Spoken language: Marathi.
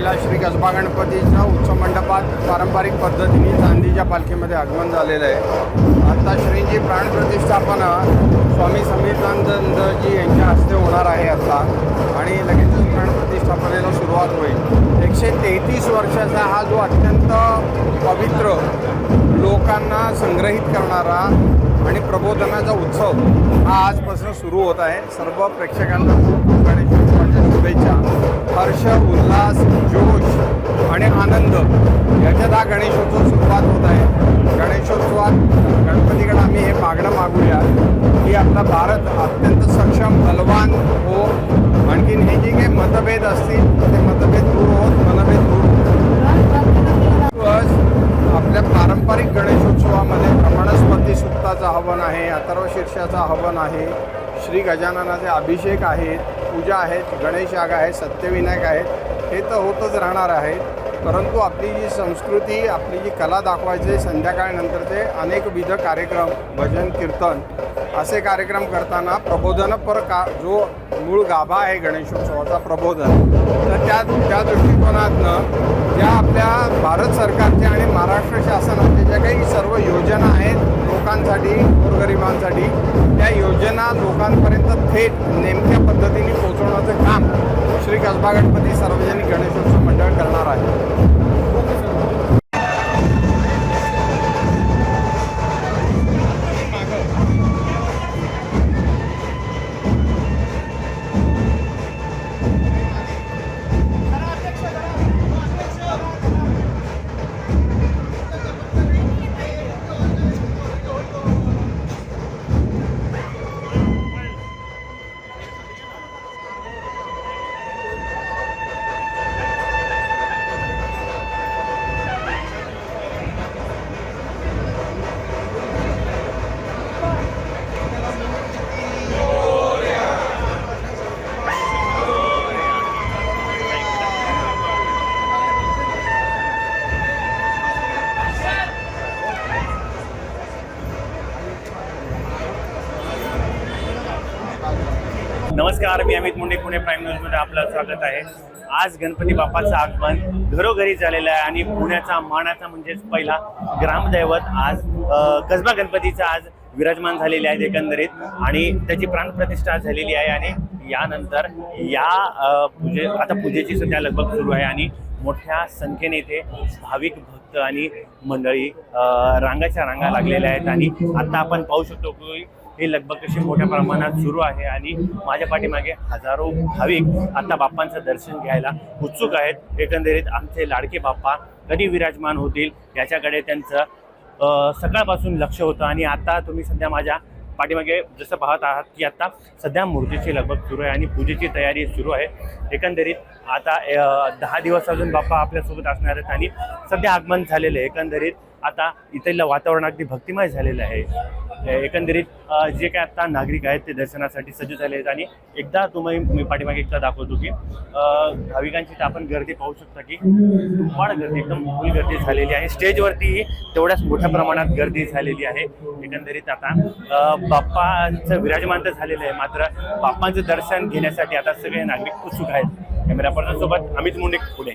मानाचा पहिला श्री कसबा गणपतीच्या उत्सव मंडपात पारंपरिक पद्धतीने चांदीच्या पालखीमध्ये आगमन झालेलं आहे. आता श्रींची प्राणप्रतिष्ठापना स्वामी समीरानंदजी यांच्या हस्ते होणार आहे आता आणि लगेचच प्राणप्रतिष्ठापनेला सुरुवात होईल. एकशे तेहतीस वर्षाचा हा जो अत्यंत पवित्र लोकांना संग्रहित करणारा आणि प्रबोधनाचा उत्सव हा आजपासून सुरू होत आहे. सर्व प्रेक्षकांना खूप शुभेच्छा हर्ष उल्हास जोश आणि आनंद. याच्यात हा गणेशोत्सव सुरुवात होत आहे. गणेशोत्सवात गणपतीकडे आम्ही हे मागणं मागूया की आपला भारत अत्यंत सक्षम बलवान हो. आणखीन हे जे काही मतभेद असतील ते मतभेद दूर होत मनभेद दूर होत. आपल्या पारंपरिक गणेशोत्सवामध्ये प्रमाणस्पती सुक्ताचं हवन आहे अथर्व शीर्षाचं हवन आहे श्री गजाननाचे अभिषेक आहेत. पूजा आहेत गणेश याग आहे सत्यविनायक आहेत हे तर होतच राहणार आहे. परंतु आपली जी संस्कृती आपली जी कला दाखवायची संध्याकाळनंतरचे अनेकविध कार्यक्रम भजन कीर्तन असे कार्यक्रम करताना प्रबोधनपर का जो मूळ गाभा आहे गणेशोत्सवाचा प्रबोधन तर त्या त्या दृष्टिकोनातनं ज्या आपल्या भारत सरकारच्या आणि महाराष्ट्र शासनाच्या ज्या काही सर्व योजना आहेत लोकांसाठी गोरगरिबांसाठी त्या योजना लोकांपर्यंत थेट नेमक्या पद्धतीने काम श्री कसबागटमध्ये गणपती सार्वजनिक गणेशोत्सव मंडळ करणार आहे. नमस्कार मी अमित मुंडे पुणे प्राईम न्यूजमध्ये आपलं स्वागत आहे. आज गणपती बाप्पाचं आगमन घरोघरी झालेलं आहे आणि पुण्याचा मानाचा म्हणजेच पहिला ग्रामदैवत आज कसबा गणपतीचा आज विराजमान झालेले आहेत एकंदरीत आणि त्याची प्राणप्रतिष्ठा झालेली आहे आणि यानंतर या पूजे आता पूजेची सध्या लगबग सुरू आहे आणि मोठ्या संख्येने इथे भाविक भक्त आणि मंडळी रांगाच्या रांगा लागलेल्या आहेत आणि आता आपण पाहू शकतो की ही लगबग कशी मोठ्या प्रमाणात सुरू आहे आणि माझ्या पाठीमागे हजारो भाविक आता बाप्पांचं दर्शन घ्यायला उत्सुक आहेत. एकंदरीत आमचे लाडके बाप्पा कधी विराजमान होतील याच्याकडे त्यांचं सकाळपासून लक्ष होतं आणि आता तुम्ही सध्या माझ्या पाठीमागे जसं पाहत आहात की आता सध्या मूर्तीची लगबग सुरू आहे आणि पूजेची तयारी सुरू आहे. एकंदरीत आता दहा दिवस अजून बाप्पा आपल्यासोबत असणार आहेत आणि सध्या आगमन झालेलं आहे. एकंदरीत आता इथलं वातावरण अगदी भक्तिमय झालेलं आहे. एकंदरीत जे काय आता नागरिक आहेत ते दर्शनासाठी सज्ज झाले आहेत आणि एकदा तुम्ही मी पाठीमागे एकदा दाखवतो की भाविकांची तर आपण गर्दी पाहू शकता की तुंबाड गर्दी एकदम फुल गर्दी झालेली आहे. स्टेजवरतीही तेवढ्याच मोठ्या प्रमाणात गर्दी झालेली आहे. एकंदरीत आता बाप्पाचं विराजमान तर झालेलं आहे मात्र बाप्पांचं दर्शन घेण्यासाठी आता सगळे नागरिक उत्सुक आहेत. कॅमेरा पर्सन सोबत अमित मुंडे पुढे.